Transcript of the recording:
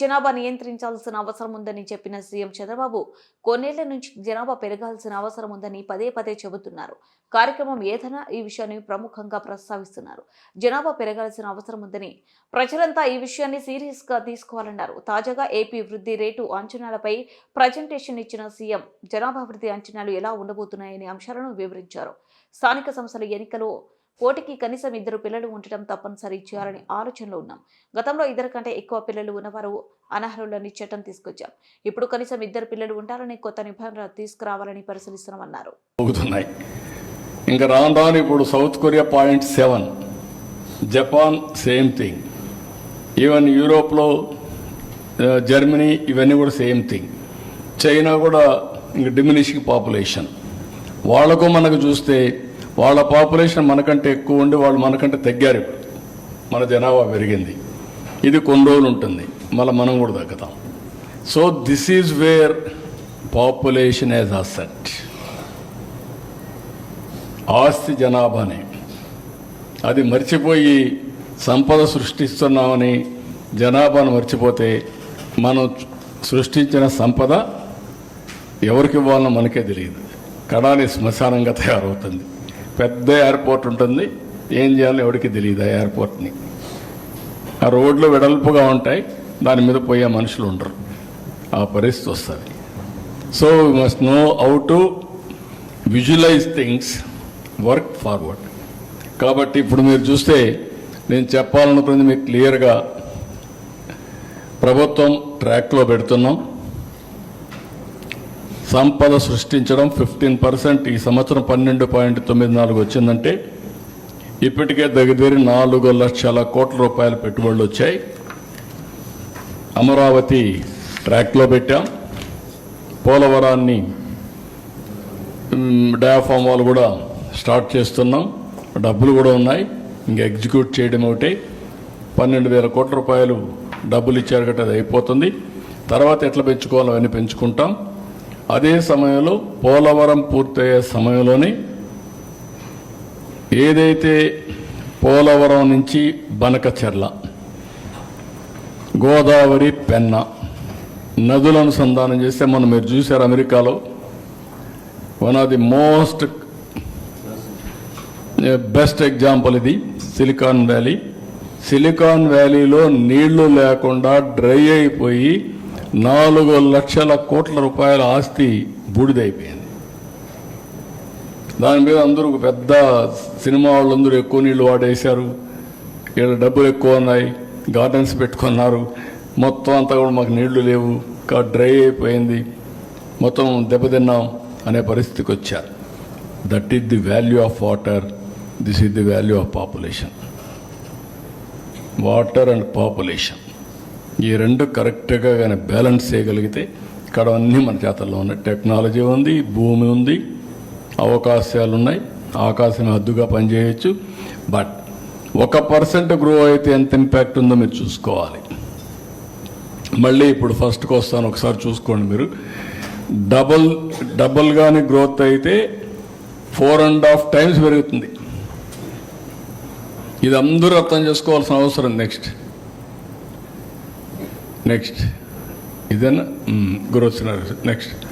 జనాభా నియంత్రించాల్సిన అవసరం ఉందని చెప్పిన సీఎం చంద్రబాబు కొన్నేళ్ళ నుంచి జనాభా పెరగాల్సిన అవసరం ఉందని పదే పదే చెబుతున్నారు. కార్యక్రమం ఏదైనా ఈ విషయాన్ని ప్రముఖంగా ప్రస్తావిస్తున్నారు. జనాభా పెరగాల్సిన అవసరం ఉందని ప్రజలంతా ఈ విషయాన్ని సీరియస్గా తీసుకోవాలన్నారు. తాజాగా ఏపీ వృద్ధి రేటు అంచనాలపై ప్రజెంటేషన్ ఇచ్చిన సీఎం జనాభా వృద్ధి అంచనాలు ఎలా ఉండబోతున్నాయనే అంశాలను వివరించారు. స్థానిక సంస్థల ఎన్నికలో పోటీకి కనీసం ఇద్దరు పిల్లలు ఉండటం తప్పనిసరి చేయాలని ఆలోచనలో ఉన్నాం. గతంలో ఇద్దరు కంటే ఎక్కువ పిల్లలు ఉన్నవారు అనర్హులని చట్టం తీసుకొచ్చాం. ఇప్పుడు కనీసం ఇద్దరు పిల్లలు ఉండాలని కొత్త నిబంధన తీసుకురావాలని పరిశీలిస్తున్నామన్నారు. అవుతున్నాయి ఇంకా రాను రాను ఇప్పుడు South Korea point seven. Japan same thing. Even యూరోప్లో జర్మనీ ఇవన్నీ కూడా సేమ్ థింగ్. చైనా కూడా ఇంక డిమినిషింగ్ పాపులేషన్. వాళ్ళకు మనకు చూస్తే వాళ్ళ పాపులేషన్ మనకంటే ఎక్కువ ఉండి వాళ్ళు మనకంటే తగ్గారు మన జనాభా పెరిగింది. ఇది కొన్ని రోజులు ఉంటుంది. మళ్ళీ మనం కూడా తగ్గుతాం. So this is where population as asset ఆస్తి జనాభానే. అది మర్చిపోయి సంపద సృష్టిస్తున్నామని జనాభాను మర్చిపోతే మనం సృష్టించిన సంపద ఎవరికి ఇవ్వాలో మనకే తెలియదు. కడాలి శ్మశానంగా తయారవుతుంది. పెద్ద ఎయిర్పోర్ట్ ఉంటుంది. ఏం చేయాలో ఎవరికి తెలియదు ఆ ఎయిర్పోర్ట్ని. ఆ రోడ్లు వెడల్పుగా ఉంటాయి. దాని మీద పోయే మనుషులు ఉండరు. ఆ పరిస్థితి వస్తుంది. So we must know how to visualise things work forward కాబట్టి ఇప్పుడు మీరు చూస్తే నేను చెప్పాలనుకున్నది మీకు క్లియర్గా ప్రభుత్వం ట్రాక్లో పెడుతున్నాం. సంపద సృష్టించడం ఫిఫ్టీన్ పర్సెంట్ ఈ సంవత్సరం పన్నెండు పాయింట్ తొమ్మిది నాలుగు వచ్చిందంటే ఇప్పటికే దగ్గర నాలుగు లక్షల కోట్ల రూపాయల పెట్టుబడులు వచ్చాయి. అమరావతి ట్రాక్లో పెట్టాం. పోలవరాన్ని డయాఫామ్ వాళ్ళు కూడా స్టార్ట్ చేస్తున్నాం. డబ్బులు కూడా ఉన్నాయి. ఇంకా ఎగ్జిక్యూట్ చేయడం ఒకటి. పన్నెండు వేల కోట్ల రూపాయలు డబ్బులు ఇచ్చారు గట్రా అది అయిపోతుంది. తర్వాత ఎట్లా పెంచుకోవాలో అవన్నీ పెంచుకుంటాం. అదే సమయంలో పోలవరం పూర్తయ్యే సమయంలోనే ఏదైతే పోలవరం నుంచి బనకచెర్ల గోదావరి పెన్న నదుల అనుసంధానం చేస్తే మనం మీరు చూశారు అమెరికాలో one of the most best example ఇది సిలికాన్ వ్యాలీ. సిలికాన్ వ్యాలీలో నీళ్ళు లేకుండా డ్రై అయిపోయి నాలుగు లక్షల కోట్ల రూపాయల ఆస్తి బూడిదైపోయింది. దాని మీద అందరూ పెద్ద సినిమా వాళ్ళందరూ ఎక్కువ నీళ్ళు వాడేశారు. ఇక్కడ డబ్బులు ఎక్కువ ఉన్నాయి గార్డెన్స్ పెట్టుకున్నారు. మొత్తం అంతా కూడా మాకు నీళ్ళు లేవు కా డ్రై అయిపోయింది. మొత్తం దెబ్బతిన్నాం అనే పరిస్థితికి వచ్చారు. That is the value of water this is the value of population water and population ఈ రెండు కరెక్ట్గా కానీ బ్యాలెన్స్ చేయగలిగితే ఇక్కడ అన్నీ మన చేతల్లో ఉన్నాయి. టెక్నాలజీ ఉంది భూమి ఉంది అవకాశాలు ఉన్నాయి ఆకాశం అద్దుగా పనిచేయచ్చు. బట్ ఒక పర్సెంట్ గ్రో అయితే ఎంత ఇంపాక్ట్ ఉందో మీరు చూసుకోవాలి. మళ్ళీ ఇప్పుడు ఫస్ట్కి వస్తాను ఒకసారి చూసుకోండి మీరు. డబల్ డబల్ కానీ గ్రోత్ అయితే ఫోర్ అండ్ హాఫ్ టైమ్స్ పెరుగుతుంది. ఇది అందరూ అర్థం చేసుకోవాల్సిన అవసరం నెక్స్ట్. నెక్స్ట్ ఇదేనా గ్రోత్ నెక్స్ట్